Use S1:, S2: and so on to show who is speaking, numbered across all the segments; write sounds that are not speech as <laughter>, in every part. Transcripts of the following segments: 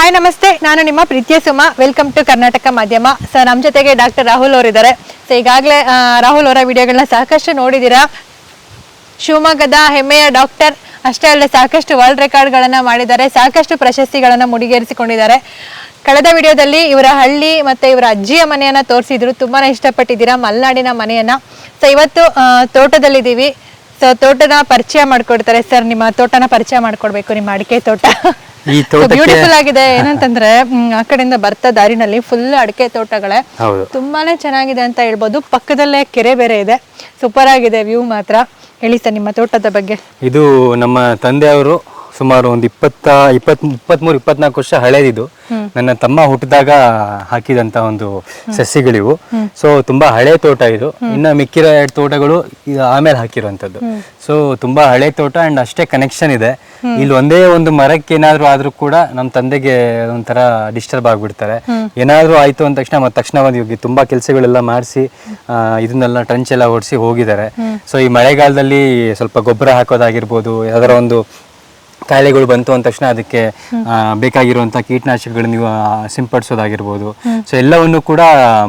S1: Hi ನಮಸ್ತೆ. ನಾನು ನಿಮ್ಮ ಪ್ರೀತಿಯ ಸುಮ. ವೆಲ್ಕಮ್ ಟು ಕರ್ನಾಟಕ ಮಾಧ್ಯಮ ಸೊ ನಮ್ಮ ಜೊತೆಗೆ ಡಾಕ್ಟರ್ ರಾಹುಲ್ ಅವರಿದ್ದಾರೆ. ಸೊ ಈಗಾಗಲೇ ರಾಹುಲ್ ಅವರ ವಿಡಿಯೋಗಳನ್ನ ಸಾಕಷ್ಟು ನೋಡಿದ್ದೀರಾ ಶಿವಮೊಗ್ಗದ ಹೆಮ್ಮೆಯ ಡಾಕ್ಟರ್ ಅಷ್ಟೇ ಅಲ್ಲದೆ ಸಾಕಷ್ಟು ವರ್ಲ್ಡ್ ರೆಕಾರ್ಡ್ಗಳನ್ನು ಮಾಡಿದ್ದಾರೆ. ಸಾಕಷ್ಟು ಪ್ರಶಸ್ತಿಗಳನ್ನು ಮುಡಿಗೇರಿಸಿಕೊಂಡಿದ್ದಾರೆ. ಕಳೆದ ವಿಡಿಯೋದಲ್ಲಿ ಇವರ ಹಳ್ಳಿ ಮತ್ತು ಇವರ ಅಜ್ಜಿಯ ಮನೆಯನ್ನು ತೋರಿಸಿದ್ರು. ತುಂಬಾ ಇಷ್ಟಪಟ್ಟಿದ್ದೀರಾ? ಮಲೆನಾಡಿನ ಮನೆಯನ್ನು. ಸೊ ಇವತ್ತು ತೋಟದಲ್ಲಿದ್ದೀವಿ. ಸೊ ತೋಟನ ಪರಿಚಯ ಮಾಡಿಕೊಡ್ತಾರೆ. ಸರ್ ನಿಮ್ಮ ತೋಟನ ಪರಿಚಯ ಮಾಡಿಕೊಡ್ಬೇಕು. ನಿಮ್ಮ ಅಡಿಕೆ ತೋಟ.
S2: ಈ ತೋಟಕ್ಕೆ-
S1: ಬ್ಯೂಟಿಫುಲ್ ಆಗಿದೆ. ಏನಂತಂದ್ರೆ ಮ್, ಆ ಕಡೆಯಿಂದ ಬರ್ತಾ ದಾರಿನಲ್ಲಿ ಫುಲ್ ಅಡಿಕೆ ತೋಟಗಳೇ.
S2: ಹೌದು.
S1: ತುಂಬಾನೇ ಚೆನ್ನಾಗಿದೆ ಅಂತ ಹೇಳ್ಬೋದು. ಪಕ್ಕದಲ್ಲೇ ಕೆರೆ ಬೇರೆ ಇದೆ. ಸೂಪರ್ ಆಗಿದೆ ವ್ಯೂ ಮಾತ್ರ. ಹೇಳಿ ಸರ್ ನಿಮ್ಮ ತೋಟದ ಬಗ್ಗೆ.
S2: ಇದು ನಮ್ಮ ತಂದೆಯವರು ಸುಮಾರು ಒಂದು ಇಪ್ಪತ್ತ ಇಪ್ಪತ್ ಇಪ್ಪತ್ಮೂರು ಇಪ್ಪತ್ನಾಲ್ಕು ವರ್ಷ ಹಳೇದಿದು. ನನ್ನ ತಮ್ಮ ಹುಟ್ಟಿದಾಗ ಹಾಕಿದಂತ ಒಂದು ಸಸಿಗಳಿವು. ಸೊ ತುಂಬಾ ಹಳೆ ತೋಟ ಇದು. ಇನ್ನ ಮಿಕ್ಕಿರೋ ಎರಡು ತೋಟಗಳು ಆಮೇಲೆ ಹಾಕಿರುವಂತದ್ದು ಸೊ ತುಂಬಾ ಹಳೆ ತೋಟ ಅಂಡ್ ಅಷ್ಟೇ ಕನೆಕ್ಷನ್ ಇದೆ. ಇಲ್ಲಿ ಒಂದೇ ಒಂದು ಮರಕ್ಕೆ ಏನಾದ್ರು ಆದ್ರೂ ಕೂಡ ನಮ್ಮ ತಂದೆಗೆ ಒಂಥರ ಡಿಸ್ಟರ್ಬ್ ಆಗ್ಬಿಡ್ತಾರೆ. ಏನಾದ್ರು ಆಯ್ತು ಅಂದ ತಕ್ಷಣ ಮತ್ತೆ ತಕ್ಷಣ ಒಂದು ಇವ್ರಿಗೆ ತುಂಬಾ ಕೆಲಸಗಳೆಲ್ಲ ಮಾಡಿಸಿ ಇದನ್ನೆಲ್ಲ ಟ್ರಂಚ್ ಎಲ್ಲ ಓಡಿಸಿ ಹೋಗಿದ್ದಾರೆ. ಸೊ ಈ ಮಳೆಗಾಲದಲ್ಲಿ ಸ್ವಲ್ಪ ಗೊಬ್ಬರ ಹಾಕೋದಾಗಿರ್ಬೋದು ಯಾವ್ದಾರ ಒಂದು ಕಾಯಿಲೆಗಳು ಬಂತು ಅಂದ ತಕ್ಷಣ ಅದಕ್ಕೆ ಬೇಕಾಗಿರುವಂತಹ ಬೇಕಾಗಿರುವಂತ ಕೀಟನಾಶಕಗಳು ನೀವು ಸಿಂಪಡಿಸೋದಾಗಿರ್ಬೋದು. ಸೊ ಎಲ್ಲವನ್ನು ಕೂಡ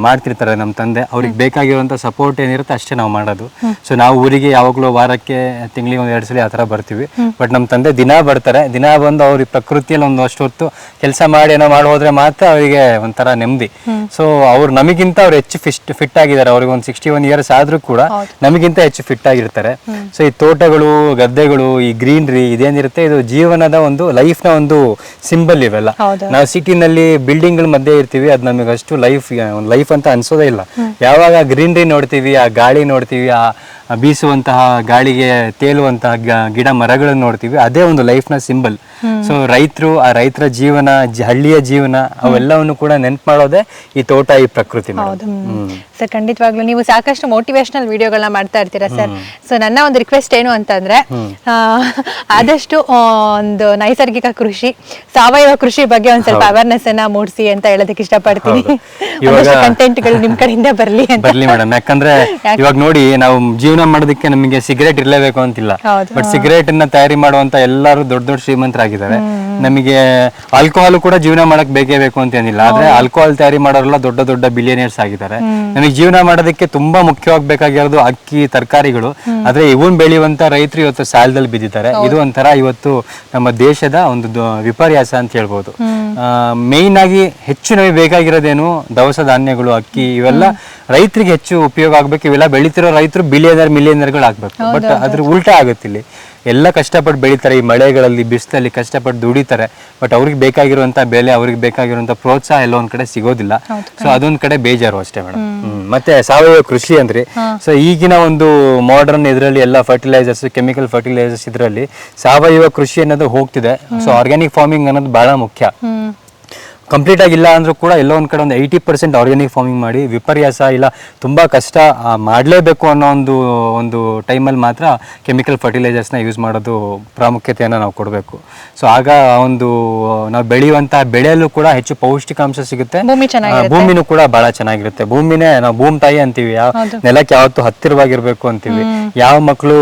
S2: ಮಾಡ್ತಿರ್ತಾರೆ ನಮ್ಮ ತಂದೆ. ಅವ್ರಿಗೆ ಬೇಕಾಗಿರುವಂತ ಸಪೋರ್ಟ್ ಏನಿರುತ್ತೆ ಅಷ್ಟೇ ನಾವು ಮಾಡೋದು. ಸೊ ನಾವು ಊರಿಗೆ ಯಾವಾಗಲೂ ವಾರಕ್ಕೆ ತಿಂಗಳಿಗೆ ಒಂದ್ ಎರಡು ಸಲ ಆ ಥರ ಬರ್ತೀವಿ. ಬಟ್ ನಮ್ಮ ತಂದೆ ದಿನ ಬರ್ತಾರೆ. ದಿನ ಬಂದು ಅವ್ರಿಗೆ ಪ್ರಕೃತಿಯಲ್ಲಿ ಒಂದು ಅಷ್ಟು ಹೊತ್ತು ಕೆಲಸ ಮಾಡಿ ಏನೋ ಮಾಡೋದ್ರೆ ಮಾತ್ರ ಅವರಿಗೆ ಒಂಥರ ನೆಮ್ಮದಿ. ಸೊ ಅವ್ರು ನಮಗಿಂತ ಅವ್ರು ಹೆಚ್ಚು ಫಿಸ್ಟ್ ಫಿಟ್ ಆಗಿದ್ದಾರೆ. ಅವ್ರಿಗೆ ಒಂದು ಸಿಕ್ಸ್ಟಿ ಒನ್ ಇಯರ್ಸ್ ಆದ್ರೂ ಕೂಡ ನಮಗಿಂತ ಹೆಚ್ಚು ಫಿಟ್ ಆಗಿರ್ತಾರೆ. ಸೊ ಈ ತೋಟಗಳು ಗದ್ದೆಗಳು ಈ ಗ್ರೀನ್ರಿ ಇದೇನಿರುತ್ತೆ? ಇದು ಜೀವನದ ಒಂದು ಲೈಫ್ನ ಒಂದು ಸಿಂಬಲ್ ಇವೆಲ್ಲ. ನಾವು ಸಿಟಿನಲ್ಲಿ ಬಿಲ್ಡಿಂಗ್ಗಳ ಮಧ್ಯೆ ಇರ್ತೀವಿ ಅದು ನಮಗೆ ಅಷ್ಟು ಲೈಫ್ ಲೈಫ್ ಅಂತ ಅನ್ಸೋದೇ ಇಲ್ಲ. ಯಾವಾಗ ಗ್ರೀನ್ರಿ ನೋಡ್ತೀವಿ ಆ ಗಾಳಿ ನೋಡ್ತೀವಿ ಆ ಬೀಸುವಂತಹ ಗಾಳಿಗೆ ತೇಲುವಂತಹ ಗಿಡ ಮರಗಳನ್ನು ನೋಡ್ತೀವಿ. ಅದೇ ಒಂದು ಲೈಫ್ನ ಸಿಂಬಲ್ ಸೊ ರೈತರು ಆ ರೈತರ ಜೀವನ ಹಳ್ಳಿಯ ಜೀವನ ಅವೆಲ್ಲವನ್ನು ಕೂಡ ನೆನ್ಪು ಮಾಡೋದೇ ಈ ತೋಟ ಈ ಪ್ರಕೃತಿ
S1: ಸರ್ ಖಂಡಿತವಾಗ್ಲೂ ನೀವು ಸಾಕಷ್ಟು ಮೋಟಿವೇಶನಲ್ ವಿಡಿಯೋಗಳನ್ನ ಮಾಡ್ತಾ ಇರ್ತೀರಾ ಸರ್? ಸೊ ನನ್ನ ಒಂದು ರಿಕ್ವೆಸ್ಟ್ ಏನು ಅಂತಂದ್ರೆ ಆದಷ್ಟು ಒಂದು ನೈಸರ್ಗಿಕ ಕೃಷಿ ಸಾವಯವ ಕೃಷಿ ಬಗ್ಗೆ ಒಂದ್ ಸ್ವಲ್ಪ ಅವೇರ್ನೆಸ್ ಅನ್ನ ಮೂಡಿಸಿ ಅಂತ ಹೇಳೋದಕ್ಕೆ ಇಷ್ಟಪಡ್ತೀನಿ. ಕಂಟೆಂಟ್ಗಳು ನಿಮ್ ಕಡೆಯಿಂದ ಬರ್ಲಿ ಅಂತ.
S2: ಬರ್ಲಿ ಮೇಡಮ್. ಯಾಕಂದ್ರೆ ಇವಾಗ ನೋಡಿ ನಾವು ಜೀವನ ಮಾಡೋದಕ್ಕೆ ನಮಗೆ ಸಿಗರೇಟ್ ಇರಲೇಬೇಕು ಅಂತಿಲ್ಲ. ಬಟ್ ಸಿಗರೇಟ್ ಅನ್ನ ತಯಾರಿ ಮಾಡುವಂತ ಎಲ್ಲರೂ ದೊಡ್ಡ ದೊಡ್ಡ ಶ್ರೀಮಂತರಾಗಿದ್ದಾರೆ. ನಮಗೆ ಆಲ್ಕೋಹಾಲ್ ಕೂಡ ಜೀವನ ಮಾಡಕ್ ಬೇಕೇ ಬೇಕು ಅಂತ ಏನಿಲ್ಲ. ಆದ್ರೆ ಆಲ್ಕೋಹಾಲ್ ತಯಾರಿ ಮಾಡೋರೆಲ್ಲ ದೊಡ್ಡ ದೊಡ್ಡ ಬಿಲಿಯನಿಯರ್ಸ್ ಆಗಿದ್ದಾರೆ. ನಮಗೆ ಜೀವನ ಮಾಡೋದಕ್ಕೆ ತುಂಬಾ ಮುಖ್ಯವಾಗಿ ಬೇಕಾಗಿರೋದು ಅಕ್ಕಿ ತರಕಾರಿಗಳು. ಆದ್ರೆ ಇವನ್ ಬೆಳೆಯುವಂತ ರೈತರು ಇವತ್ತು ಸಾಲದಲ್ಲಿ ಬಿದ್ದಿದ್ದಾರೆ. ಇದು ಒಂಥರ ಇವತ್ತು ನಮ್ಮ ದೇಶದ ಒಂದು ವಿಪರ್ಯಾಸ ಅಂತ ಹೇಳ್ಬೋದು. ಮೇಯ್ನ್ ಆಗಿ ಹೆಚ್ಚು ನಮಗೆ ಬೇಕಾಗಿರೋದೇನು ದವಸ ಧಾನ್ಯಗಳು ಅಕ್ಕಿ ಇವೆಲ್ಲ ರೈತರಿಗೆ ಹೆಚ್ಚು ಉಪಯೋಗ ಆಗ್ಬೇಕು. ಇವೆಲ್ಲ ಬೆಳಿತಿರೋ ರೈತರು ಬಿಲಿಯನರ್ ಮಿಲಿಯನರ್ಗಳು ಆಗ್ಬೇಕು ಬಟ್ ಅದ್ರ ಉಲ್ಟಾ ಆಗುತ್ತೆ ಇಲ್ಲಿ ಎಲ್ಲ ಕಷ್ಟಪಟ್ಟು ಬೆಳಿತಾರೆ ಈ ಮಳೆಗಳಲ್ಲಿ ಬಿಸಿಲಲ್ಲಿ ಕಷ್ಟಪಟ್ಟು ದುಡಿತಾರೆ. ಬಟ್ ಅವ್ರಿಗೆ ಬೇಕಾಗಿರುವಂತ ಬೆಲೆ ಅವ್ರಿಗೆ ಬೇಕಾಗಿರುವಂತ ಪ್ರೋತ್ಸಾಹ ಎಲ್ಲ ಒಂದ್ ಕಡೆ ಸಿಗೋದಿಲ್ಲ. ಸೊ ಅದೊಂದ್ ಕಡೆ ಬೇಜಾರು ಅಷ್ಟೇ ಮೇಡಮ್. ಮತ್ತೆ ಸಾವಯವ ಕೃಷಿ ಅಂದ್ರೆ ಸೊ ಈಗಿನ ಒಂದು ಮಾಡರ್ನ್ ಇದರಲ್ಲಿ ಎಲ್ಲ ಫರ್ಟಿಲೈಸರ್ಸ್ ಕೆಮಿಕಲ್ ಫರ್ಟಿಲೈಸರ್ಸ್ ಇದರಲ್ಲಿ ಸಾವಯವ ಕೃಷಿ ಅನ್ನೋದು ಹೋಗ್ತಿದೆ. ಸೊ ಆರ್ಗ್ಯಾನಿಕ್ ಫಾರ್ಮಿಂಗ್ ಅನ್ನೋದು ಬಹಳ ಮುಖ್ಯ. ಕಂಪ್ಲೀಟ್ ಆಗಿಲ್ಲ ಅಂದರೂ ಕೂಡ ಎಲ್ಲೋ ಒಂದ್ ಕಡೆ ಒಂದು ಏಯ್ಟಿ ಪರ್ಸೆಂಟ್ ಆರ್ಗ್ಯಾನಿಕ್ ಫಾರ್ಮಿಂಗ್ ಮಾಡಿ ವಿಪರ್ಯಾಸ ಇಲ್ಲ ತುಂಬಾ ಕಷ್ಟ ಆ, ಮಾಡ್ಲೇಬೇಕು ಅನ್ನೋ ಒಂದು ಒಂದು ಟೈಮಲ್ಲಿ ಮಾತ್ರ ಕೆಮಿಕಲ್ ಫರ್ಟಿಲೈಸರ್ಸ್ನ ಯೂಸ್ ಮಾಡೋದು ಪ್ರಾಮುಖ್ಯತೆಯನ್ನು ನಾವು ಕೊಡಬೇಕು. ಸೊ ಆಗ ಆ ಒಂದು ನಾವು ಬೆಳೆಯುವಂತಹ ಬೆಳೆಯಲ್ಲೂ ಕೂಡ ಹೆಚ್ಚು ಪೌಷ್ಟಿಕಾಂಶ ಸಿಗುತ್ತೆ.
S1: ಭೂಮಿ
S2: ಆ,
S1: ಚೆನ್ನಾಗಿರುತ್ತೆ
S2: ಭೂಮಿನೂ ಕೂಡ ಬಹಳ ಚೆನ್ನಾಗಿರುತ್ತೆ. ಭೂಮಿನೇ ನಾವು ಭೂಮಿ ತಾಯಿ ಅಂತೀವಿ ಯಾವ ನೆಲಕ್ಕೆ ಯಾವತ್ತು ಹತ್ತಿರವಾಗಿರ್ಬೇಕು ಅಂತೀವಿ. ಯಾವ ಮಕ್ಕಳು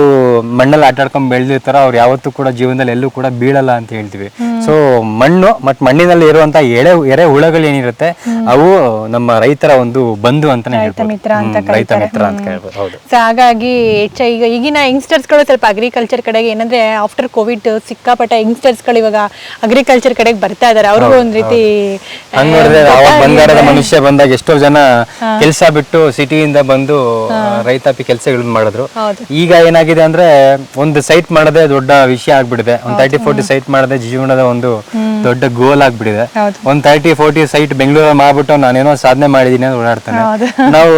S2: ಮಣ್ಣಲ್ಲಿ ಆಟ ಆಡ್ಕೊಂಡ್ ಬೆಳೆದಿರ್ತಾರ ಅವ್ರು ಯಾವತ್ತೂ ಕೂಡ ಜೀವನದಲ್ಲಿ ಎಲ್ಲೂ ಕೂಡ ಬೀಳಲ್ಲ ಅಂತ ಹೇಳ್ತೀವಿ. ಸೊ ಮಣ್ಣು ಮತ್ ಮಣ್ಣಿನಲ್ಲಿ ಇರುವಂತಹ ಎಳೆ ಎರೆ ಹುಳಗಳು ಏನಿರುತ್ತೆ ಅವು ನಮ್ಮ ರೈತರ ಒಂದು ಬಂಧು ಅಂತಾನೆ ಹೇಳ್ಬೋದು.
S1: ಮಿತ್ರ ಅಂತ
S2: ಹ್ಮ್, ರೈತ ಮಿತ್ರ ಅಂತ ಹೇಳ್ಬೋದು. ಹೌದು.
S1: ಸೊ ಹಾಗಾಗಿ ಹೆಚ್ಚ ಈಗ ಈಗಿನ ಯಂಗ್ಸ್ಟರ್ಸ್ಗಳು ಸ್ವಲ್ಪ ಅಗ್ರಿಕಲ್ಚರ್ ಕಡೆಗೆ ಏನಂದ್ರೆ ಆಫ್ಟರ್ ಕೋವಿಡ್ ಸಿಕ್ಕಾಪಟ್ಟೆ ಯಂಗ್ಸ್ಟರ್ಸ್ಗಳು ಇವಾಗ ಅಗ್ರಿಕಲ್ಚರ್ ಕಡೆಗೆ ಬರ್ತಾ ಇದಾರೆ. ಅವ್ರಿಗೂ ಒಂದ್ ರೀತಿ
S2: ಹಂಗ್ ನೋಡಿದ್ರೆ ಅವಾಗ ಬಂಗಾರದ ಮನುಷ್ಯ ಬಂದಾಗ ಎಷ್ಟೋ ಜನ ಕೆಲಸ ಬಿಟ್ಟು ಸಿಟಿಯಿಂದ ಬಂದು ಆ, ರೈತಾಪಿ ಕೆಲಸಗಳನ್ನ ಮಾಡಿದ್ರು.
S1: ಹೌದು.
S2: ಈಗ ಏನಾಗಿದೆ ಅಂದ್ರೆ ಒಂದು ಸೈಟ್ ಮಾಡದೆ ದೊಡ್ಡ ವಿಷಯ ಆಗ್ಬಿಟ್ಟಿದೆ. ಒಂದ್ ತರ್ಟಿ ಫೋರ್ಟಿ ಸೈಟ್ ಮಾಡದೆ ಜೀವನದ ಒಂದು ದೊಡ್ಡ ಗೋಲ್ ಆಗ್ಬಿಟ್ಟಿದೆ.
S1: ಹೌದು.
S2: ಒಂದ್ ತರ್ಟಿ ಫೋರ್ಟಿ ಸೈಟ್ ಬೆಂಗಳೂರಲ್ಲಿ ಮಾಡ್ಬಿಟ್ಟು ನಾನೇನೋ ಸಾಧನೆ ಮಾಡಿದೀನಿ ಅಂತ ಓಡಾಡ್ತಾನೆ. ನಾವು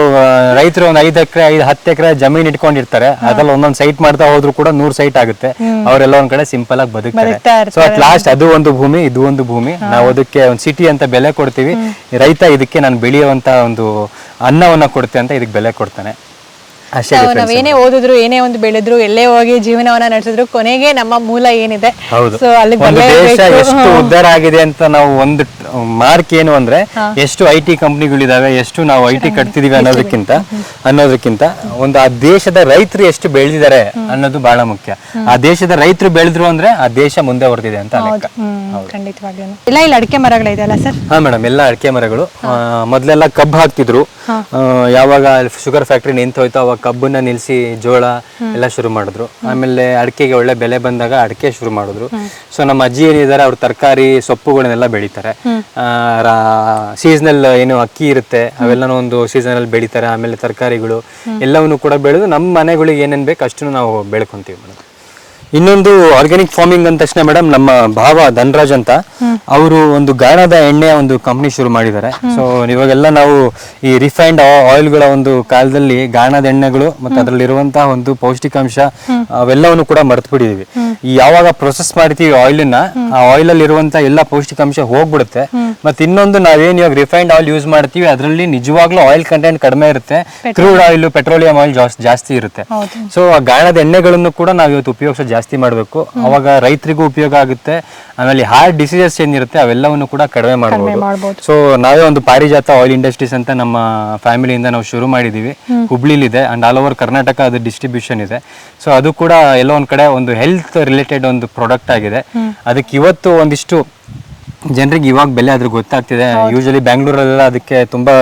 S2: ರೈತರು ಒಂದ್ ಐದ್ ಎಕರೆ ಐದ್ ಹತ್ತು ಎಕರೆ ಜಮೀನ್ ಇಟ್ಕೊಂಡಿರ್ತಾರೆ. ಅದ್ರಲ್ಲಿ ಒಂದೊಂದ್ ಸೈಟ್ ಮಾಡ್ತಾ ಹೋದ್ರು ಕೂಡ ನೂರ್ ಸೈಟ್ ಆಗುತ್ತೆ. ಅವರೆಲ್ಲ ಒಂದ್ ಕಡೆ ಸಿಂಪಲ್ ಆಗಿ
S1: ಬದುಕ್ತಾ
S2: ಬದುಕ್ತಾರೆ ಸೊ ಅಟ್ ಲಾಸ್ಟ್ ಅದು ಒಂದು ಭೂಮಿ ಇದು ಒಂದು ಭೂಮಿ. ನಾವು ಅದಕ್ಕೆ ಒಂದು ಸಿಟಿ ಅಂತ ಬೆಲೆ ಕೊಡ್ತೀವಿ. ರೈತ ಇದಕ್ಕೆ ನಾನು ಬೆಳೆಯುವಂತ ಒಂದು ಅನ್ನವನ್ನ ಕೊಡ್ತೆ ಅಂತ ಇದಕ್ಕೆ ಬೆಲೆ ಕೊಡ್ತಾನೆ.
S1: ನಾವು. ನಾವೇನೇ ಓದಿದ್ರು ಏನೇ ಒಂದು ಬೆಳೆದ್ರು ಎಲ್ಲೇ ಹೋಗಿ ಜೀವನವನ್ನ ನಡೆಸಿದ್ರು ಕೊನೆಗೆ ನಮ್ಮ ಮೂಲ ಏನಿದೆ?
S2: ಹೌದು.
S1: ಸೊ ಅಲ್ಲಿ
S2: ಒಂದು ದೇಶ ಎಷ್ಟು ಉದ್ಧಾರ ಆಗಿದೆ ಅಂತ ನಾವು ಒಂದು ಮಾರ್ಕ್ ಏನು ಅಂದ್ರೆ ಎಷ್ಟು ಐ ಟಿ ಕಂಪ್ನಿಗಳಿದಾವೆ ಎಷ್ಟು ನಾವು ಐ ಟಿ ಕಟ್ತಿದೀವಿ ಅನ್ನೋದಕ್ಕಿಂತ ಅನ್ನೋದಕ್ಕಿಂತ ಒಂದು ಆ ದೇಶದ ರೈತರು ಎಷ್ಟು ಬೆಳೆದಿದ್ದಾರೆ ಅನ್ನೋದು ಬಹಳ ಮುಖ್ಯ. ಆ ದೇಶದ ರೈತರು ಬೆಳೆದ್ರು ಅಂದ್ರೆ ಆ ದೇಶ ಮುಂದೆ ಹೊರದಿದೆ ಅಂತ
S1: ಇಲ್ಲ ಇಲ್ಲಿ ಅಡಿಕೆ ಮರಗಳಿದೆಯಲ್ಲ ಸರ್?
S2: ಹಾ ಮೇಡಮ್ ಎಲ್ಲ ಅಡಿಕೆ ಮರಗಳು. ಮೊದ್ಲೆಲ್ಲ ಕಬ್ಬು ಹಾಕ್ತಿದ್ರು. ಯಾವಾಗ ಶುಗರ್ ಫ್ಯಾಕ್ಟ್ರಿ ನಿಂತೋಯ್ತು ಅವಾಗ ಕಬ್ಬನ್ನ ನಿಲ್ಸಿ ಜೋಳ ಎಲ್ಲ ಶುರು ಮಾಡಿದ್ರು. ಆಮೇಲೆ ಅಡಿಕೆಗೆ ಒಳ್ಳೆ ಬೆಲೆ ಬಂದಾಗ ಅಡಿಕೆ ಶುರು ಮಾಡಿದ್ರು. ಸೊ ನಮ್ಮ ಅಜ್ಜಿ ಏನಿದ್ದಾರೆ ಅವ್ರು ತರಕಾರಿ ಸೊಪ್ಪುಗಳನ್ನೆಲ್ಲ ಬೆಳಿತಾರೆ. ಸೀಸನಲ್ ಏನು ಅಕ್ಕಿ ಇರುತ್ತೆ ಅವೆಲ್ಲನೂ ಒಂದು ಸೀಸನ್ ಅಲ್ಲಿ ಬೆಳಿತಾರೆ. ಆಮೇಲೆ ತರಕಾರಿಗಳು ಎಲ್ಲವನ್ನು ಕೂಡ ಬೆಳೆದು ನಮ್ಮ ಮನೆಗಳಿಗೆ ಏನೇನ್ ಬೇಕು ಅಷ್ಟನ್ನು ನಾವು ಬೆಳ್ಕೊಂತೀವಿ ಮೇಡಮ್. ಇನ್ನೊಂದು ಆರ್ಗ್ಯಾನಿಕ್ ಫಾರ್ಮಿಂಗ್ ಅಂದ ತಕ್ಷಣ ಮೇಡಮ್ ನಮ್ಮ ಭಾವ ಧನರಾಜ್ ಅಂತ ಅವರು ಒಂದು ಗಾಣದ ಎಣ್ಣೆ ಒಂದು ಕಂಪ್ನಿ ಶುರು ಮಾಡಿದ್ದಾರೆ. ಸೊ ಇವಾಗೆಲ್ಲ ನಾವು ಈ ರಿಫೈನ್ಡ್ ಆಯಿಲ್ಗಳ ಒಂದು ಕಾಲದಲ್ಲಿ ಗಾಣದ ಎಣ್ಣೆಗಳು ಮತ್ತೆ ಅದರಲ್ಲಿರುವಂತಹ ಒಂದು ಪೌಷ್ಟಿಕಾಂಶ ಅವೆಲ್ಲವನ್ನು ಕೂಡ ಮರೆತು ಬಿಟ್ಟಿದೀವಿ. ಈ ಯಾವಾಗ ಪ್ರೊಸೆಸ್ ಮಾಡ್ತೀವಿ ಆಯಿಲ್ ಆಯಿಲ್ನ ಆ ಆಯಿಲ್ ಅಲ್ಲಿ ಇರುವಂತಹ ಎಲ್ಲ ಪೌಷ್ಟಿಕಾಂಶ ಹೋಗ್ಬಿಡುತ್ತೆ. ಮತ್ತೆ ಇನ್ನೊಂದು ನಾವೇನ್ ಇವಾಗ ರಿಫೈನ್ಡ್ ಆಯಿಲ್ ಯೂಸ್ ಮಾಡ್ತೀವಿ ಅದರಲ್ಲಿ ನಿಜವಾಗ್ಲೂ ಆಯಿಲ್ ಕಂಟೆಂಟ್ ಕಡಿಮೆ ಇರುತ್ತೆ. ಕ್ರೂಡ್ ಆಯಿಲ್ ಪೆಟ್ರೋಲಿಯಂ ಆಯಿಲ್ ಜಾಸ್ತಿ ಇರುತ್ತೆ. ಸೊ ಆ ಗಾಣದ ಎಣ್ಣೆಗಳನ್ನು ಕೂಡ ನಾವು ಇವತ್ತು ಉಪಯೋಗ ಜಾಸ್ತಿ ಮಾಡಬೇಕು. ಅವಾಗ ರೈತರಿಗೂ ಉಪಯೋಗ ಆಗುತ್ತೆ. ಆಮೇಲೆ ಹಾರ್ಟ್ ಡಿಸೀಸಸ್ ಏನಿರುತ್ತೆ ಅವೆಲ್ಲವನ್ನು ಕೂಡ ಕಡಿಮೆ ಮಾಡಬಹುದು. ಸೊ ನಾವೇ ಒಂದು ಪಾರಿಜಾತ ಆಯಿಲ್ ಇಂಡಸ್ಟ್ರೀಸ್ ಅಂತ ನಮ್ಮ ಫ್ಯಾಮಿಲಿಯಿಂದ ನಾವು ಶುರು ಮಾಡಿದೀವಿ. ಹುಬ್ಳಿಲಿದೆ ಅಂಡ್ ಆಲ್ ಓವರ್ ಕರ್ನಾಟಕ ಅದು ಡಿಸ್ಟ್ರಿಬ್ಯೂಷನ್ ಇದೆ. ಸೊ ಅದು ಕೂಡ ಎಲ್ಲೋ ಒಂದ್ ಕಡೆ ಒಂದು ಹೆಲ್ತ್ ರಿಲೇಟೆಡ್ ಒಂದು ಪ್ರಾಡಕ್ಟ್ ಆಗಿದೆ. ಅದಕ್ಕೆ ಇವತ್ತು ಒಂದಿಷ್ಟು ಜನರಿಗೆ ಇವಾಗ ಬೆಲೆ ಅದ್ರ ಗೊತ್ತಾಗ್ತಿದೆ. ಯೂಶಲಿ ಬ್ಯಾಂಗ್ಳೂರಲ್ಲೆಲ್ಲ ಅದಕ್ಕೆ ತುಂಬಾ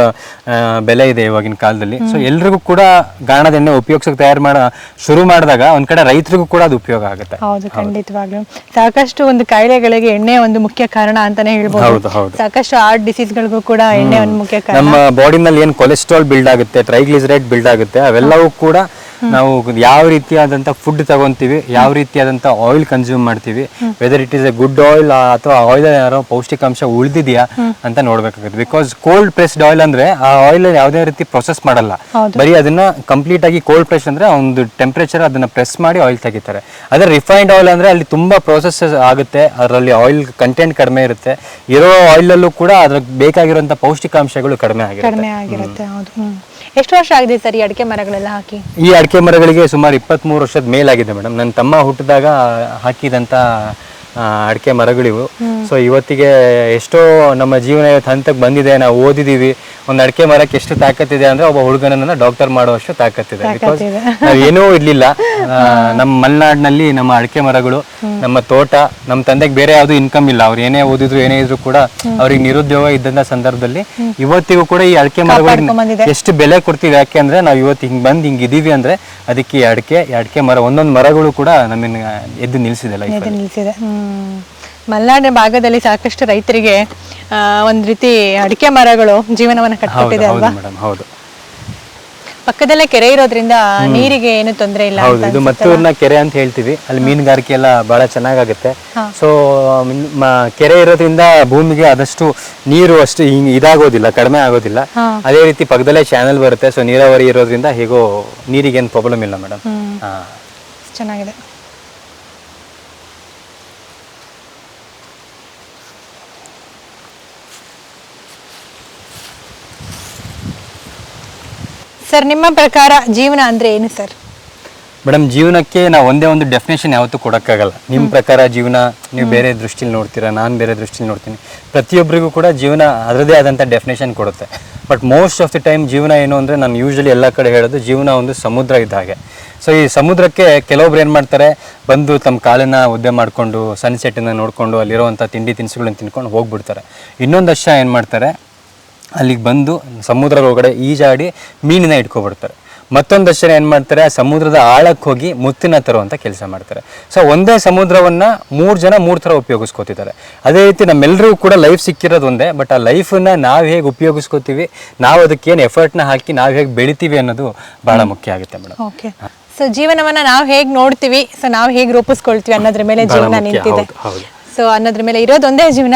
S2: ಆ, ಬೆಲೆ ಇದೆ ಇವಾಗಿನ ಕಾಲದಲ್ಲಿ. ಸೊ ಎಲ್ರಿಗೂ ಕೂಡ ಗಾಣದ ಎಣ್ಣೆ ಉಪಯೋಗಿಸಕ್ಕೆ ತಯಾರು ಮಾಡ ಶುರು ಮಾಡಿದಾಗ ಒಂದ್ ಕಡೆ ರೈತರಿಗೂ ಕೂಡ ಅದು ಉಪಯೋಗ ಆಗುತ್ತೆ.
S1: ಹೌದು ಖಂಡಿತವಾಗ್ಲೂ. ಸಾಕಷ್ಟು ಒಂದು ಕಾಯಿಲೆಗಳಿಗೆ ಎಣ್ಣೆ ಒಂದು ಮುಖ್ಯ ಕಾರಣ ಅಂತಾನೆ ಹೇಳ್ಬೋದು.
S2: ಹೌದು
S1: ಸಾಕಷ್ಟು ಹಾರ್ಟ್ ಡಿಸೀಸ್ಗಳಿಗೂ ಕೂಡ ಎಣ್ಣೆ ಒಂದು ಮುಖ್ಯ ಕಾರಣ.
S2: ನಮ್ಮ ಬಾಡಿನಲ್ಲಿ ಏನ್ ಕೊಲೆಸ್ಟ್ರಾಲ್ ಬಿಲ್ಡ್ ಆಗುತ್ತೆ ಟ್ರೈಗ್ಲಿಸರೈಡ್ ಬಿಲ್ಡ್ ಆಗುತ್ತೆ ಅವೆಲ್ಲವೂ ಕೂಡ ನಾವು ಯಾವ ರೀತಿಯಾದಂತ ಫುಡ್ ತಗೊಂತೀವಿ ಯಾವ ರೀತಿಯಾದಂತ ಆಯಿಲ್ ಕನ್ಸ್ಯೂಮ್ ಮಾಡ್ತೀವಿ whether it is a good oil ಅಥವಾ ಆಯಿಲ್ ಏನಾರೋ ಪೌಷ್ಟಿಕಾಂಶ ಉಳಿದಿದೆಯಾ ಅಂತ ನೋಡ್ಬೇಕಾಗುತ್ತೆ. ಬಿಕಾಸ್ ಕೋಲ್ಡ್ ಪ್ರೆಸ್ಡ್ ಆಯಿಲ್ ಅಂದ್ರೆ ಆ ಆಯಿಲ್ ಯಾವುದೇ ರೀತಿ ಪ್ರೊಸೆಸ್ ಮಾಡಲ್ಲ. ಬರೀ ಅದನ್ನ ಕಂಪ್ಲೀಟ್ ಆಗಿ ಕೋಲ್ಡ್ ಪ್ರೆಸ್ ಅಂದ್ರೆ ಒಂದು ಟೆಂಪರೇಚರ್ ಅದನ್ನ ಪ್ರೆಸ್ ಮಾಡಿ ಆಯಿಲ್ ತೆಗಿತಾರೆ. ಅದೇ ರಿಫೈನ್ಡ್ ಆಯಿಲ್ ಅಂದ್ರೆ ಅಲ್ಲಿ ತುಂಬಾ ಪ್ರೊಸೆಸ್ ಆಗುತ್ತೆ ಅದರಲ್ಲಿ ಆಯಿಲ್ ಕಂಟೆಂಟ್ ಕಡಿಮೆ ಇರುತ್ತೆ. ಇರೋ ಆಯಿಲ್ ಅಲ್ಲೂ ಕೂಡ ಅದ್ರ ಬೇಕಾಗಿರುವಂತ ಪೌಷ್ಟಿಕಾಂಶಗಳು ಕಡಿಮೆ ಆಗಿರುತ್ತೆ.
S1: ಎಷ್ಟು ವರ್ಷ ಆಗಿದೆ ಸರ್ ಈ ಅಡಿಕೆ ಮರಗಳೆಲ್ಲ ಹಾಕಿ?
S2: ಈ ಅಡಿಕೆ ಮರಗಳಿಗೆ ಸುಮಾರು ಇಪ್ಪತ್ಮೂರು ವರ್ಷದ ಮೇಲಾಗಿದೆ ಮೇಡಮ್. ನನ್ನ ತಮ್ಮ ಹುಟ್ಟಿದಾಗ ಹಾಕಿದಂತ ಅಡಿಕೆ ಮರಗಳಿವು. ಸೊ ಇವತ್ತಿಗೆ ಎಷ್ಟೋ ನಮ್ಮ ಜೀವನ ಇವತ್ತು ಹಂತಕ್ಕೆ ಬಂದಿದೆ. ನಾವು ಓದಿದೀವಿ. ಒಂದು ಅಡಿಕೆ ಮರಕ್ಕೆ ಎಷ್ಟು ತಾಕತ್ತಿದೆ ಅಂದ್ರೆ ಒಬ್ಬ ಹುಡುಗನನ್ನ ಡಾಕ್ಟರ್ ಮಾಡುವಷ್ಟು ತಾಕತ್ತಿದೆ. ಬಿಕಾಸ್
S1: ನಾವ್
S2: ನಾವೇನೂ ಇರ್ಲಿಲ್ಲ. ನಮ್ಮ ಮಲೆನಾಡಿನಲ್ಲಿ ನಮ್ಮ ಅಡಿಕೆ ಮರಗಳು ನಮ್ಮ ತೋಟ ನಮ್ಮ ತಂದೆಗೆ ಬೇರೆ ಯಾವುದು ಇನ್ಕಮ್ ಇಲ್ಲ. ಅವ್ರು ಏನೇ ಓದಿದ್ರು ಏನೇ ಇದ್ರು ಕೂಡ ಅವ್ರಿಗೆ ನಿರುದ್ಯೋಗ ಇದ್ದಂತ ಸಂದರ್ಭದಲ್ಲಿ ಇವತ್ತಿಗೂ ಕೂಡ ಈ ಅಡಿಕೆ
S1: ಮರಗಳು
S2: ಎಷ್ಟು ಬೆಲೆ ಕೊಡ್ತೀವಿ ಯಾಕೆ ಅಂದ್ರೆ ನಾವು ಇವತ್ತು ಹಿಂಗ್ ಬಂದ್ ಹಿಂಗ್ ಇದೀವಿ ಅಂದ್ರೆ ಅದಕ್ಕೆ ಈ ಅಡಿಕೆ ಅಡಿಕೆ ಮರ ಒಂದೊಂದು ಮರಗಳು ಕೂಡ ನಮ್ಮನ್ನ ಎದ್ದು ನಿಲ್ಸಿದೆ ಲೈಫ್
S1: ನಿಲ್ಸಿದೆ. ಮಲೆನಾಡಿನ ಭಾಗದಲ್ಲಿ ಸಾಕಷ್ಟು ರೈತರಿಗೆ ಒಂದು ರೀತಿ ಅಡಿಕೆ ಮರಗಳು ಜೀವನವನ್ನ
S2: ಹೌದು
S1: ಅಲ್ವಾ?
S2: ಮೇಡಮ್ ಹೌದು.
S1: ಪಕ್ಕದಲ್ಲೇ ಕೆರೆ ಇರೋದ್ರಿಂದ ನೀರಿಗೆ ಏನು ತೊಂದರೆ ಇಲ್ಲ
S2: ಹೌದು ಇದು ಮತ್ತೂರ್ನ ಕೆರೆ ಅಂತ ಹೇಳ್ತೀವಿ. ಅಲ್ಲಿ ಮೀನುಗಾರಿಕೆ ಎಲ್ಲ ಬಹಳ ಚೆನ್ನಾಗಾಗುತ್ತೆ. ಸೊ ಕೆರೆ ಇರೋದ್ರಿಂದ ಭೂಮಿಗೆ ಆದಷ್ಟು ನೀರು ಅಷ್ಟು ಹಿಂಗ್ ಇದಾಗೋದಿಲ್ಲ ಕಡಿಮೆ ಆಗೋದಿಲ್ಲ. ಅದೇ ರೀತಿ ಪಕ್ಕದಲ್ಲೇ ಚಾನೆಲ್ ಬರುತ್ತೆ. ಸೊ ನೀರಾವರಿ ಇರೋದ್ರಿಂದ ಹೇಗೋ ಏನು ಪ್ರಾಬ್ಲಮ್ ಇಲ್ಲ ಮೇಡಮ್
S1: ಚೆನ್ನಾಗಿದೆ. ಸರ್ ನಿಮ್ಮ ಪ್ರಕಾರ ಜೀವನ ಅಂದ್ರೆ ಏನು ಸರ್?
S2: ಮೇಡಮ್ ಜೀವನಕ್ಕೆ ನಾವು ಒಂದೇ ಒಂದು ಡೆಫಿನೇಷನ್ ಯಾವತ್ತೂ ಕೊಡೋಕ್ಕಾಗಲ್ಲ. ನಿಮ್ಮ ಪ್ರಕಾರ ಜೀವನ ನೀವು ಬೇರೆ ದೃಷ್ಟಿಲಿ ನೋಡ್ತೀರಾ ನಾನು ಬೇರೆ ದೃಷ್ಟಿಲಿ ನೋಡ್ತೀನಿ. ಪ್ರತಿಯೊಬ್ಬರಿಗೂ ಕೂಡ ಜೀವನ ಅದರದೇ ಆದಂಥ ಡೆಫಿನೇಷನ್ ಕೊಡುತ್ತೆ. But most of the time ಜೀವನ ಏನು ಅಂದರೆ ನಾನು ಯೂಶಲಿ ಎಲ್ಲ ಕಡೆ ಹೇಳೋದು ಜೀವನ ಒಂದು ಸಮುದ್ರ ಇದ್ದ ಹಾಗೆ. ಸೊ ಈ ಸಮುದ್ರಕ್ಕೆ ಕೆಲವೊಬ್ರು ಏನು ಮಾಡ್ತಾರೆ ಬಂದು ತಮ್ಮ ಕಾಲನ್ನ ಉದ್ದೆ ಮಾಡಿಕೊಂಡು ಸನ್ಸೆಟ್ಟನ್ನು ನೋಡಿಕೊಂಡು ಅಲ್ಲಿರುವಂಥ ತಿಂಡಿ ತಿನಿಸುಗಳನ್ನ ತಿನ್ಕೊಂಡು ಹೋಗ್ಬಿಡ್ತಾರೆ. ಇನ್ನೊಂದು ವರ್ಷ ಏನು ಮಾಡ್ತಾರೆ ಅಲ್ಲಿಗೆ ಬಂದು ಸಮುದ್ರದ ಒಳಗಡೆ ಈಜಾಡಿ ಮೀನಿನ ಇಟ್ಕೊಬಿಡ್ತಾರೆ ಮತ್ತೊಂದಷ್ಟು ಜನ ಏನು ಮಾಡ್ತಾರೆ? ಆ ಸಮುದ್ರದ ಆಳಕ್ಕೆ ಹೋಗಿ ಮುತ್ತಿನ ತರುವಂಥ ಕೆಲಸ ಮಾಡ್ತಾರೆ. ಸೊ ಒಂದೇ ಸಮುದ್ರವನ್ನ ಮೂರು ಜನ ಮೂರು ಥರ ಉಪಯೋಗಿಸ್ಕೋತಿದ್ದಾರೆ. ಅದೇ ರೀತಿ ನಮ್ಮೆಲ್ಲರಿಗೂ ಕೂಡ ಲೈಫ್ ಸಿಕ್ಕಿರೋದು ಒಂದೇ ಬಟ್ ಆ ಲೈಫನ್ನು ನಾವು ಹೇಗೆ ಉಪಯೋಗಿಸ್ಕೋತೀವಿ ನಾವು ಅದಕ್ಕೆ ಏನು ಎಫರ್ಟ್ನ ಹಾಕಿ ನಾವು ಹೇಗೆ ಬೆಳಿತೀವಿ ಅನ್ನೋದು ಬಹಳ ಮುಖ್ಯ ಆಗುತ್ತೆ ಮೇಡಮ್
S1: ಓಕೆ ಸೊ ಜೀವನವನ್ನ ನಾವು ಹೇಗೆ ನೋಡ್ತೀವಿ? ಸೊ ನಾವು ಹೇಗೆ ರೂಪಿಸ್ಕೊಳ್ತೀವಿ ಅನ್ನೋದ್ರ ಮೇಲೆ ಜೀವನ ನಿಂತಿದೆ. ಸೊ ಅನ್ನೋದ್ರ ಮೇಲೆ ಇರೋದೊಂದೇ ಜೀವನ.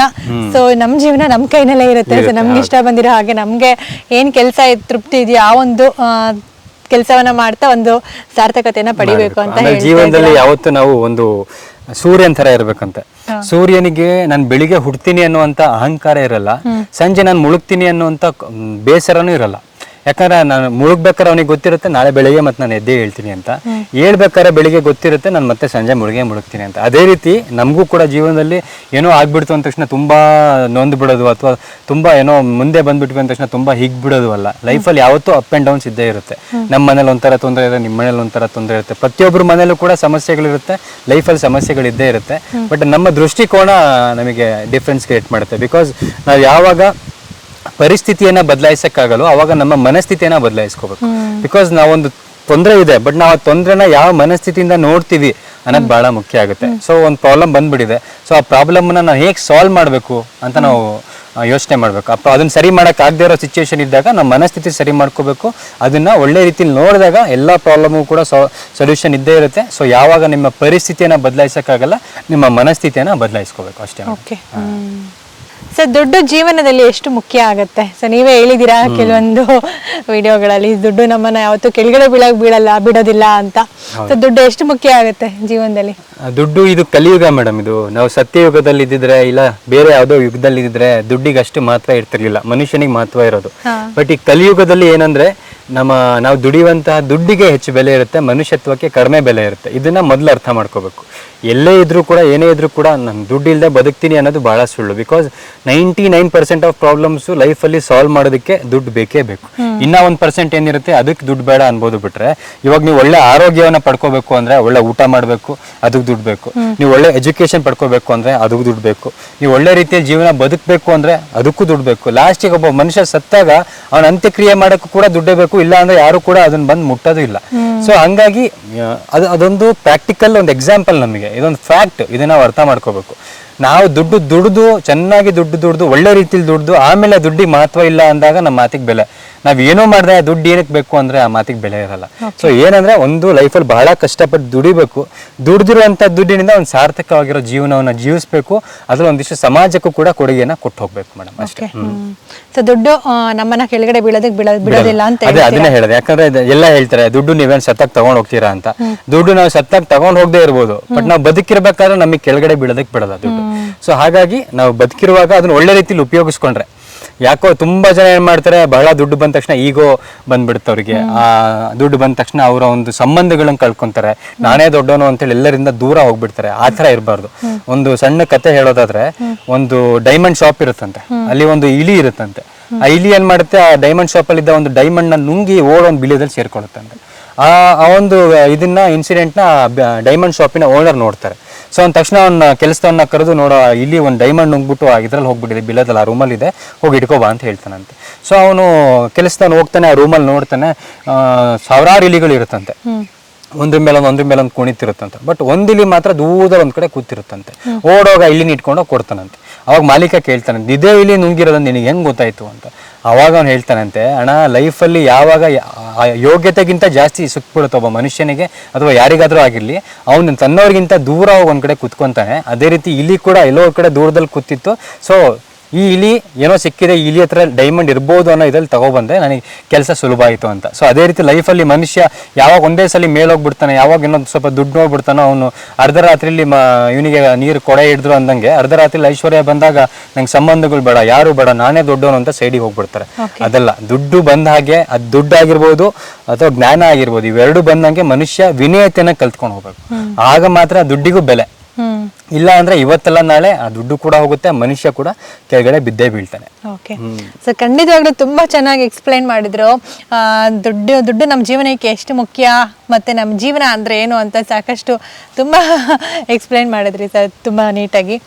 S1: ಸೊ ನಮ್ ಜೀವನ ನಮ್ ಕೈನಲ್ಲೇ ಇರುತ್ತೆ. ಸೊ ನಮ್ಗೆ ಇಷ್ಟ ಬಂದಿರೋ ಹಾಗೆ ನಮ್ಗೆ ಏನ್ ಕೆಲಸ ತೃಪ್ತಿ ಇದೆಯಾ ಆ ಒಂದು ಕೆಲಸವನ್ನ ಮಾಡ್ತಾ ಒಂದು ಸಾರ್ಥಕತೆಯನ್ನ ಪಡಿಬೇಕು ಅಂತ
S2: ಜೀವನದಲ್ಲಿ. ಯಾವತ್ತು ನಾವು ಒಂದು ಸೂರ್ಯನ್ ತರ ಇರ್ಬೇಕಂತೆ. ಸೂರ್ಯನಿಗೆ ನಾನು ಬೆಳಿಗ್ಗೆ ಹುಡ್ತೀನಿ ಅನ್ನುವಂತ ಅಹಂಕಾರ ಇರಲ್ಲ. ಸಂಜೆ ನಾನು ಮುಳುಗ್ತೀನಿ ಅನ್ನುವಂತ ಬೇಸರನೂ ಇರಲ್ಲ. ಯಾಕಂದ್ರೆ ನಾನು ಮುಳುಗ್ಬೇಕಾರೆ ಅವನಿಗೆ ಗೊತ್ತಿರುತ್ತೆ ನಾಳೆ ಬೆಳಿಗ್ಗೆ ಮತ್ತೆ ನಾನು ಎದ್ದೇ ಹೇಳ್ತೀನಿ ಅಂತ. ಹೇಳ್ಬೇಕಾದ್ರೆ ಬೆಳಿಗ್ಗೆ ಗೊತ್ತಿರುತ್ತೆ ನಾನು ಮತ್ತೆ ಸಂಜೆ ಮುಳುಗೆ ಮುಳುಗ್ತೀನಿ ಅಂತ. ಅದೇ ರೀತಿ ನಮಗೂ ಕೂಡ ಜೀವನದಲ್ಲಿ ಏನೋ ಆಗ್ಬಿಡ್ತು ಅಂದ ತಕ್ಷಣ ತುಂಬ ನೊಂದು ಬಿಡೋದು ಅಥವಾ ತುಂಬ ಏನೋ ಮುಂದೆ ಬಂದ್ಬಿಟ್ವಿ ಅಂದ ತಕ್ಷಣ ತುಂಬಾ ಹಿಗ್ ಬಿಡೋದು ಅಲ್ಲ. ಲೈಫಲ್ಲಿ ಯಾವತ್ತೂ ಅಪ್ ಅಂಡ್ ಡೌನ್ಸ್ ಇದ್ದೇ ಇರುತ್ತೆ. ನಮ್ಮ ಮನೇಲಿ ಒಂಥರ ತೊಂದರೆ ಇರುತ್ತೆ ನಿಮ್ಮ ಮನೇಲಿ ಒಂಥರ ತೊಂದರೆ ಇರುತ್ತೆ. ಪ್ರತಿಯೊಬ್ಬರ ಮನೇಲೂ ಕೂಡ ಸಮಸ್ಯೆಗಳಿರುತ್ತೆ ಲೈಫಲ್ಲಿ ಸಮಸ್ಯೆಗಳಿದ್ದೇ ಇರುತ್ತೆ. ಬಟ್ ನಮ್ಮ ದೃಷ್ಟಿಕೋನ ನಮಗೆ ಡಿಫ್ರೆನ್ಸ್ ಕ್ರಿಯೇಟ್ ಮಾಡುತ್ತೆ. ಬಿಕಾಸ್ ನಾವು ಯಾವಾಗ ಪರಿಸ್ಥಿತಿಯನ್ನ ಬದಲಾಯಿಸಕ್ಕಾಗಲ್ಲ ಅವಾಗ ನಮ್ಮ ಮನಸ್ಥಿತಿಯನ್ನ ಬದಲಾಯಿಸ್ಕೋಬೇಕು. ಬಿಕಾಸ್ ನಾವೊಂದು ತೊಂದರೆ ಇದೆ ಬಟ್ ನಾವು ಆ ತೊಂದರೆನ ಯಾವ ಮನಸ್ಥಿತಿಯಿಂದ ನೋಡ್ತೀವಿ ಅನ್ನೋದು ಬಹಳ ಮುಖ್ಯ ಆಗುತ್ತೆ. ಸೊ ಒಂದು ಪ್ರಾಬ್ಲಮ್ ಬಂದ್ಬಿಟ್ಟಿದೆ. ಸೊ ಆ ಪ್ರಾಬ್ಲಮ್ನ ನಾವು ಹೇಗೆ ಸಾಲ್ವ್ ಮಾಡಬೇಕು ಅಂತ ನಾವು ಯೋಚನೆ ಮಾಡಬೇಕು. ಅಪ್ಪ ಅದನ್ನ ಸರಿ ಮಾಡಕ್ ಆಗದೆ ಇರೋ ಸಿಚುವೇಶನ್ ಇದ್ದಾಗ ನಮ್ಮ ಮನಸ್ಥಿತಿ ಸರಿ ಮಾಡ್ಕೋಬೇಕು. ಅದನ್ನ ಒಳ್ಳೆ ರೀತಿಲಿ ನೋಡಿದಾಗ ಎಲ್ಲ ಪ್ರಾಬ್ಲಮು ಕೂಡ ಸೊಲ್ಯೂಷನ್ ಇದ್ದೇ ಇರುತ್ತೆ. ಸೊ ಯಾವಾಗ ನಿಮ್ಮ ಪರಿಸ್ಥಿತಿಯನ್ನ ಬದಲಾಯಿಸಕ್ಕಾಗಲ್ಲ ನಿಮ್ಮ ಮನಸ್ಥಿತಿಯನ್ನ ಬದಲಾಯಿಸ್ಕೋಬೇಕು. ಅಷ್ಟೇ.
S1: ಓಕೆ ಸರ್ ದುಡ್ಡು ಜೀವನದಲ್ಲಿ ಎಷ್ಟು ಮುಖ್ಯ ಆಗತ್ತೆ? ಸೊ ನೀವೇ ಹೇಳಿದ್ದೀರಾ ಕೆಲವೊಂದು <laughs> ವಿಡಿಯೋಗಳಲ್ಲಿ ದುಡ್ಡು ನಮ್ಮನ್ನ ಯಾವತ್ತೂ ಕೆಳಗಡೆ ಬೀಳಕ್ ಬೀಳಲ್ಲ ಬಿಡೋದಿಲ್ಲ ಅಂತ. ಸೊ ದುಡ್ಡು ಎಷ್ಟು ಮುಖ್ಯ ಆಗುತ್ತೆ ಜೀವನದಲ್ಲಿ?
S2: ದುಡ್ಡು ಇದು ಕಲಿಯುಗ ಮೇಡಮ್ ಇದು. ನಾವು ಸತ್ಯಯುಗದಲ್ಲಿ ಇದ್ದಿದ್ರೆ ಇಲ್ಲ ಬೇರೆ ಯಾವುದೋ ಯುಗದಲ್ಲಿ ಇದ್ದಿದ್ರೆ ದುಡ್ಡಿಗೆ ಅಷ್ಟು ಮಹತ್ವ ಇರ್ತಿರ್ಲಿಲ್ಲ. ಮನುಷ್ಯನಿಗೆ ಮಹತ್ವ ಇರೋದು. ಬಟ್ ಈ ಕಲಿಯುಗದಲ್ಲಿ ಏನಂದ್ರೆ ನಮ್ಮ ನಾವು ದುಡಿಯುವಂತಹ ದುಡ್ಡಿಗೆ ಹೆಚ್ಚು ಬೆಲೆ ಇರುತ್ತೆ ಮನುಷ್ಯತ್ವಕ್ಕೆ ಕಡಿಮೆ ಬೆಲೆ ಇರುತ್ತೆ. ಇದನ್ನ ಮೊದಲು ಅರ್ಥ ಮಾಡ್ಕೋಬೇಕು. ಎಲ್ಲೇ ಇದ್ರೂ ಕೂಡ ಏನೇ ಇದ್ರೂ ಕೂಡ ನಾನು ದುಡ್ಡು ಇಲ್ಲದೆ ಬದುಕ್ತೀನಿ ಅನ್ನೋದು ಬಹಳ ಸುಳ್ಳು. Because ninety nine percent of problems ಲೈಫಲ್ಲಿ ಸಾಲ್ವ್ ಮಾಡೋದಕ್ಕೆ ದುಡ್ಡು ಬೇಕೇ ಬೇಕು. ಇನ್ನ ಒಂದು ಪರ್ಸೆಂಟ್ ಏನಿರುತ್ತೆ ಅದಕ್ಕೆ ದುಡ್ಡು ಬೇಡ ಅನ್ಬೋದು ಬಿಟ್ರೆ ಇವಾಗ ನೀವು ಒಳ್ಳೆ ಆರೋಗ್ಯವನ್ನ ಪಡ್ಕೋಬೇಕು ಅಂದ್ರೆ ಒಳ್ಳೆ ಊಟ ಮಾಡಬೇಕು ಅದಕ್ಕೆ ದುಡ್ಡು ಬೇಕು. ನೀವು ಒಳ್ಳೆ ಎಜುಕೇಶನ್ ಪಡ್ಕೋಬೇಕು ಅಂದ್ರೆ ಅದಕ್ಕೆ ದುಡ್ಡು ಬೇಕು. ನೀವು ಒಳ್ಳೆ ರೀತಿಯ ಜೀವನ ಬದುಕಬೇಕು ಅಂದ್ರೆ ಅದಕ್ಕೂ ದುಡ್ಡು ಬೇಕು. ಲಾಸ್ಟಿಗೆ ಒಬ್ಬ ಮನುಷ್ಯ ಸತ್ತಾಗ ಅವನ ಅಂತ್ಯಕ್ರಿಯೆ ಮಾಡೋಕ್ಕೂ ಕೂಡ ದುಡ್ಡೇ ಬೇಕು ಇಲ್ಲ ಅಂದ್ರೆ ಯಾರು ಕೂಡ ಅದನ್ನ ಬಂದು ಮುಟ್ಟೋದು ಇಲ್ಲ. ಸೊ ಹಂಗಾಗಿ ಅದು ಅದೊಂದು ಪ್ರಾಕ್ಟಿಕಲ್ ಒಂದು ಎಕ್ಸಾಂಪಲ್ ನಮಗೆ. ಇದೊಂದು ಫ್ಯಾಕ್ಟ್ ಇದನ್ನ ಅರ್ಥ ಮಾಡ್ಕೋಬೇಕು. ನಾವು ದುಡ್ಡು ದುಡ್ದು, ಚೆನ್ನಾಗಿ ದುಡ್ಡು ದುಡ್ದು, ಒಳ್ಳೆ ರೀತಿಲಿ ದುಡ್ದು, ಆಮೇಲೆ ದುಡ್ಡಿಗೆ ಮಹತ್ವ ಇಲ್ಲ ಅಂದಾಗ ನಮ್ಮ ಮಾತಿಗೆ ಬೆಲೆ. ನಾವ್ ಏನೋ ಮಾಡಿದ್ರೆ ದುಡ್ಡು ಏನಕ್ಕೆ ಬೇಕು ಅಂದ್ರೆ ಆ ಮಾತಿಗೆ ಬೆಲೆ ಇರಲ್ಲ. ಸೊ ಏನಂದ್ರೆ ಒಂದು ಲೈಫಲ್ಲಿ ಬಹಳ ಕಷ್ಟಪಟ್ಟು ದುಡಿಬೇಕು. ದುಡಿದಿರುವಂತ ದುಡ್ಡಿನಿಂದ ಒಂದು ಸಾರ್ಥಕವಾಗಿರೋ ಜೀವನವನ್ನ ಜೀವಿಸಬೇಕು. ಅದ್ರ ಒಂದಿಷ್ಟು ಸಮಾಜಕ್ಕೂ ಕೂಡ ಕೊಡುಗೆಯನ್ನ ಕೊಟ್ಟು ಹೋಗ್ಬೇಕು ಮೇಡಮ್ ಅಷ್ಟೇ.
S1: ಸೊ ದುಡ್ಡು ನಮ್ಮನ್ನ ಕೆಳಗಡೆ ಬೀಳೋದಕ್ಕೆ ಬಿಡೋ ಬಿಡೋದಿಲ್ಲ ಅಂತ
S2: ಅದೇ ಅದನ್ನೇ ಹೇಳಿದೆ. ಯಾಕಂದ್ರೆ ಎಲ್ಲ ಹೇಳ್ತಾರೆ ದುಡ್ಡು ನೀವೇನ್ ಸತ್ತಾಗ ತಗೊಂಡ್ ಹೋಗ್ತೀರಾ ಅಂತ. ದುಡ್ಡು ನಾವು ಸತ್ತಾಗ ತಗೊಂಡ್ ಹೋಗದೆ ಇರ್ಬೋದು. ಬಟ್ ನಾವು ಬದುಕಿರ್ಬೇಕಾದ್ರೆ ನಮಗೆ ಕೆಳಗಡೆ ಬೀಳೋದಕ್ಕೆ ಬಿಡಲ್ಲ ದುಡ್ಡು. ಸೊ ಹಾಗಾಗಿ ನಾವು ಬದುಕಿರುವಾಗ ಅದನ್ನ ಒಳ್ಳೆ ರೀತಿಲಿ ಉಪಯೋಗಿಸ್ಕೊಂಡ್ರೆ ಯಾಕೋ ತುಂಬಾ ಜನ ಏನ್ ಮಾಡ್ತಾರೆ ಬಹಳ ದುಡ್ಡು ಬಂದ ತಕ್ಷಣ ಈಗೋ ಬಂದ್ಬಿಡುತ್ತೆ ಅವ್ರಿಗೆ ಆ ದುಡ್ಡು ಬಂದ ತಕ್ಷಣ ಅವರ ಒಂದು ಸಂಬಂಧಗಳನ್ನ ಕಳ್ಕೊಂತಾರೆ. ನಾನೇ ದೊಡ್ಡವನು ಅಂತೇಳಿ ಎಲ್ಲರಿಂದ ದೂರ ಹೋಗ್ಬಿಡ್ತಾರೆ. ಆ ಥರ ಇರಬಾರ್ದು. ಒಂದು ಸಣ್ಣ ಕತೆ ಹೇಳೋದಾದ್ರೆ ಒಂದು ಡೈಮಂಡ್ ಶಾಪ್ ಇರುತ್ತಂತೆ. ಅಲ್ಲಿ ಒಂದು ಇಲಿ ಇರುತ್ತಂತೆ. ಆ ಇಲಿ ಏನ್ ಮಾಡುತ್ತೆ ಆ ಡೈಮಂಡ್ ಶಾಪ್ ಅಲ್ಲಿ ಇದ್ದ ಒಂದು ಡೈಮಂಡ್ನ ನುಂಗಿ ಓಡೋ ಒಂದು ಬಿಳಿಯದಲ್ಲಿ ಸೇರ್ಕೊಳ್ಳುತ್ತಂತೆ. ಆ ಆ ಒಂದು ಇದನ್ನ ಇನ್ಸಿಡೆಂಟ್ನ ಡೈಮಂಡ್ ಶಾಪಿನ ಓನರ್ ನೋಡ್ತಾರೆ. ಸೊ ಅಂದ ತಕ್ಷಣ ಅವ್ನ ಕೆಲಸದವನ್ನ ಕರೆದು ನೋಡೋ ಇಲ್ಲಿ ಒಂದು ಡೈಮಂಡ್ ನುಂಗ್ಬಿಟ್ಟು ಇದ್ರಲ್ಲಿ ಹೋಗ್ಬಿಟ್ಟಿದೆ ಬಿಲ್ಲದಲ್ಲ ಆ ರೂಮಲ್ಲಿ ಇದೆ ಹೋಗಿ ಇಟ್ಕೋ ಬಾ ಅಂತ ಹೇಳ್ತಾನಂತೆ. ಸೊ ಅವನು ಕೆಲಸದವನು ಹೋಗ್ತಾನೆ ಆ ರೂಮಲ್ಲಿ ನೋಡ್ತಾನೆ ಸಾವಿರಾರು ಇಲಿಗಳು ಇರುತ್ತಂತೆ. ಒಂದ್ರ ಮೇಲೆ ಒಂದು ಒಂದ್ರ ಮೇಲೆ ಒಂದು ಕುಣಿತಿರುತ್ತಂತೆ. ಬಟ್ ಒಂದಿಲಿ ಇಲಿ ಮಾತ್ರ ದೂರ ಒಂದ್ ಕಡೆ ಕೂತಿರುತ್ತಂತೆ. ಓಡೋಗ ಇಲ್ಲಿನ ಇಟ್ಕೊಂಡು ಕೊಡ್ತಾನಂತೆ. ಅವಾಗ ಮಾಲೀಕ ಕೇಳ್ತಾನೆ ಇದೇ ಇಲ್ಲಿ ನುಂಗಿರೋದು ನಿನಗೆ ಹೆಂಗೆ ಗೊತ್ತಾಯ್ತು? ಅಂತ. ಅವಾಗ ಅವ್ನು ಹೇಳ್ತಾನಂತೆ, ಅಣ್ಣ, ಲೈಫಲ್ಲಿ ಯಾವಾಗ ಯೋಗ್ಯತೆಗಿಂತ ಜಾಸ್ತಿ ಸಿಕ್ಬಿಡುತ್ತೆ ಒಬ್ಬ ಮನುಷ್ಯನಿಗೆ ಅಥವಾ ಯಾರಿಗಾದರೂ ಆಗಿರಲಿ, ಅವನು ತನ್ನವ್ರಿಗಿಂತ ದೂರ ಒಂದ್ ಕಡೆ ಕುತ್ಕೊಂತಾನೆ. ಅದೇ ರೀತಿ ಇಲ್ಲಿ ಕೂಡ ಎಲ್ಲೋ ಕಡೆ ದೂರದಲ್ಲಿ ಕೂತಿತ್ತು. ಸೊ ಈ ಇಲಿ ಏನೋ ಸಿಕ್ಕಿದೆ ಇಲಿ ಹತ್ರ ಡೈಮಂಡ್ ಇರ್ಬೋದು ಅನ್ನೋ ಇದ್ರಲ್ಲಿ ತಗೊಬಂದೆ ನನಗೆ ಕೆಲಸ ಸುಲಭ ಆಯಿತು ಅಂತ. ಸೊ ಅದೇ ರೀತಿ ಲೈಫಲ್ಲಿ ಮನುಷ್ಯ ಯಾವಾಗ ಒಂದೇ ಸಲ ಮೇಲೋಗ್ಬಿಡ್ತಾನೆ ಯಾವಾಗ ಇನ್ನೊಂದು ಸ್ವಲ್ಪ ದುಡ್ಡು ನೋಡ್ಬಿಡ್ತಾನೋ ಅವನು ಅರ್ಧ ರಾತ್ರಿಲಿ ಮ ಇವನಿಗೆ ನೀರು ಕೊಡೆ ಹಿಡಿದ್ರು ಅಂದಂಗೆ ಅರ್ಧ ರಾತ್ರಿಲಿ ಐಶ್ವರ್ಯ ಬಂದಾಗ ನಂಗೆ ಸಂಬಂಧಗಳು ಬೇಡ ಯಾರು ಬೇಡ ನಾನೇ ದೊಡ್ಡವನು ಅಂತ ಸೈಡಿಗೆ ಹೋಗ್ಬಿಡ್ತಾರೆ. ಅದೆಲ್ಲ ದುಡ್ಡು ಬಂದ ಹಾಗೆ ಅದು ದುಡ್ಡು ಆಗಿರ್ಬೋದು ಅಥವಾ ಜ್ಞಾನ ಆಗಿರ್ಬೋದು ಇವೆರಡು ಬಂದಂಗೆ ಮನುಷ್ಯ ವಿನಯತೆಯನ್ನು ಕಲ್ತ್ಕೊಂಡು ಹೋಗ್ಬೇಕು. ಆಗ ಮಾತ್ರ ದುಡ್ಡಿಗೂ ಬೆಲೆ. ಇಲ್ಲ ಅಂದ್ರೆ ಇವತ್ತೆಲ್ಲ ನಾಳೆ ಆ ದುಡ್ಡು ಕೂಡ ಹೋಗುತ್ತೆ ಮನುಷ್ಯ ಕೂಡ ಕೆಳಗಡೆ ಬಿದ್ದೇ ಬೀಳ್ತಾನೆ.
S1: ಓಕೆ ಸೊ ಖಂಡಿತವಾಗ್ಲೂ ತುಂಬಾ ಚೆನ್ನಾಗಿ ಎಕ್ಸ್ಪ್ಲೈನ್ ಮಾಡಿದ್ರು. ದುಡ್ಡು ದುಡ್ಡು ನಮ್ಮ ಜೀವನಕ್ಕೆ ಎಷ್ಟು ಮುಖ್ಯ ಮತ್ತೆ ನಮ್ಮ ಜೀವನ ಅಂದ್ರೆ ಏನು ಅಂತ ಸಾಕಷ್ಟು ತುಂಬಾ <laughs> ಎಕ್ಸ್ಪ್ಲೈನ್ ಮಾಡಿದ್ರಿ ಸರ್ ತುಂಬಾ ನೀಟಾಗಿ